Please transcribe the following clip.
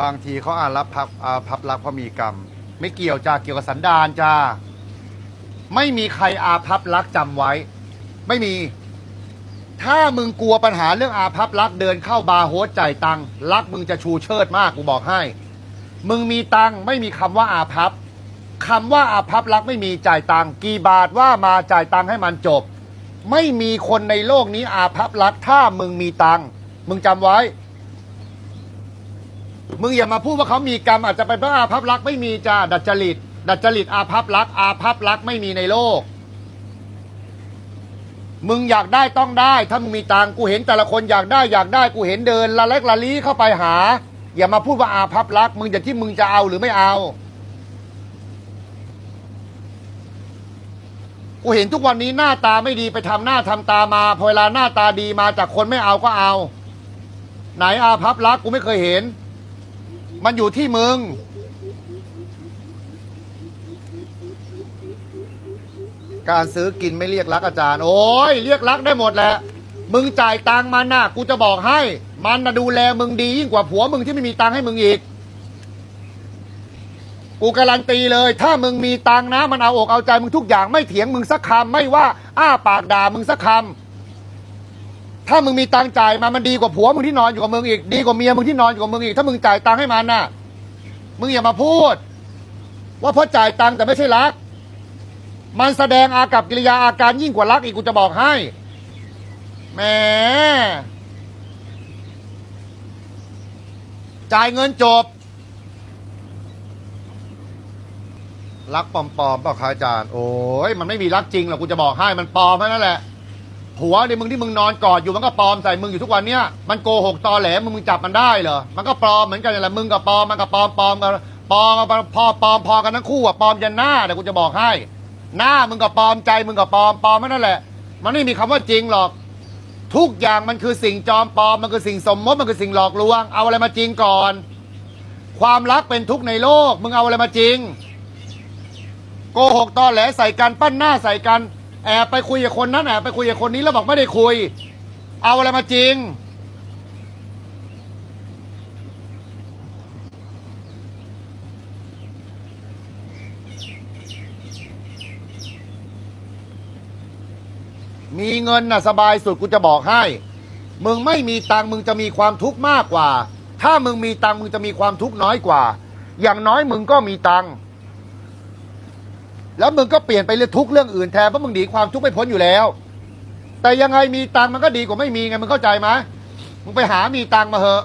บางทีเขาอ่านรับพับอาพับรักเพราะมีกรรม ไม่เกี่ยวจ้าเกี่ยวกับสันดานจ้าไม่มีใครอาภัพรักจำไว้ ไม่มี ถ้ามึงกลัวปัญหาเรื่องอาภัพรักเดินเข้าบาร์โฮสจ่ายตังค์รักมึงจะชูเชิดมากกูบอกให้ มึงมีตังค์ไม่มีคำว่าอาภัพคำว่าอาภัพรักไม่มีจ่ายตังค์กี่บาทว่ามาจ่ายตังค์ให้มันจบ ไม่มีคนในโลกนี้อาภัพรักถ้ามึงมีตังค์มึงจำไว้ มึงอย่ามาพูดว่าเขามีกรรมอาจจะเป็นเพราอาภัพรักไม่มีจ้าดัดจริต ดัดจริตอาภัพรักอาภัพรักไม่มีในโลก มึงอยากได้ต้องได้ ถ้ามึงมีตังค์กูเห็นแต่ละคนอยากได้อยากได้กูเห็นเดินละเล็กละลี้เข้าไปหา อย่ามาพูดว่าอาภัพรักมึงจะที่มึงจะเอาหรือไม่เอา กูเห็นทุกวันนี้หน้าตาไม่ดีไปทำหน้าทำตามาพอเวลาหน้าตาดีมาจากคนไม่เอาก็เอา ไหนอาภัพรักกูไม่เคยเห็น มันอยู่ที่มึง การซื้อกินไม่เรียกรักอาจารย์ โอ้ยเรียกรักได้หมดแหละ มึงจ่ายตังมันน่ะ กูจะบอกให้ มันน่ะดูแลมึงดียิ่งกว่าผัวมึงที่ไม่มีตังให้มึงอีก กูการันตีเลย ถ้ามึงมีตังนะ มันเอาอกเอาใจมึงทุกอย่างไม่เถียงมึงสักคำไม่ว่า อ้าปากด่ามึงสักคำ ถ้ามึงมีตังค์จ่ายมามันดีกว่าผัวมึงที่นอนอยู่กับมึงอีกดีกว่าเมียมึงที่นอนอยู่กับมึงอีกถ้ามึงจ่ายตังค์ให้มันน่ะ มึงอย่ามาพูด ว่าเพราะจ่ายตังค์แต่ไม่ใช่รัก มันแสดงอากับกิริยาอาการยิ่งกว่ารักอีกกูจะบอกให้แหมจ่ายเงินจบ รักปลอมๆเปล่าคะอาจารย์ โอ้ยมันไม่มีรักจริงหรอกกูจะบอกให้มันปลอมแค่นั้นแหละ ผัวในมึงที่มึงนอนกอดอยู่มันก็ปลอมใส่มึงอยู่ทุกวันเนี้ยมันโกหกตอแหลมึงมึงจับมันได้เหรอมันก็ปลอมเหมือนกันแหละมึงกับปลอมมันกับปลอมปลอมกันปลอมพอปลอมพอกันทั้งคู่อะปลอมยันหน้าแต่กูจะบอกให้ หน้ามึงกับปลอมใจมึงกับปลอมปลอมไม่นั่นแหละ มันไม่มีคำว่าจริงหรอก ทุกอย่างมันคือสิ่งจอมปลอมมันคือสิ่งสมมติมันคือสิ่งหลอกลวง เอาอะไรมาจริงก่อน ความรักเป็นทุกข์ในโลก มึงเอาอะไรมาจริง โกหกตอแหลใส่กันปั้นหน้าใส่กัน แอบไปคุยกับคนนั้นแอบไปคุยกับคนนี้แล้วบอกไม่ได้คุย เอาอะไรมาจริง มีเงินน่ะสบายสุดกูจะบอกให้ มึงไม่มีตังมึงจะมีความทุกข์มากกว่า ถ้ามึงมีตังมึงจะมีความทุกข์น้อยกว่า อย่างน้อยมึงก็มีตังค์ แล้วมึงก็เปลี่ยนไปเรื่องทุกเรื่องอื่นแทนเพราะมึงหนีความทุกข์ไม่พ้นอยู่แล้ว แต่ยังไงมีตังมันก็ดีกว่าไม่มีไงมึงเข้าใจไหมมึงไปหามีตังมาเหอะ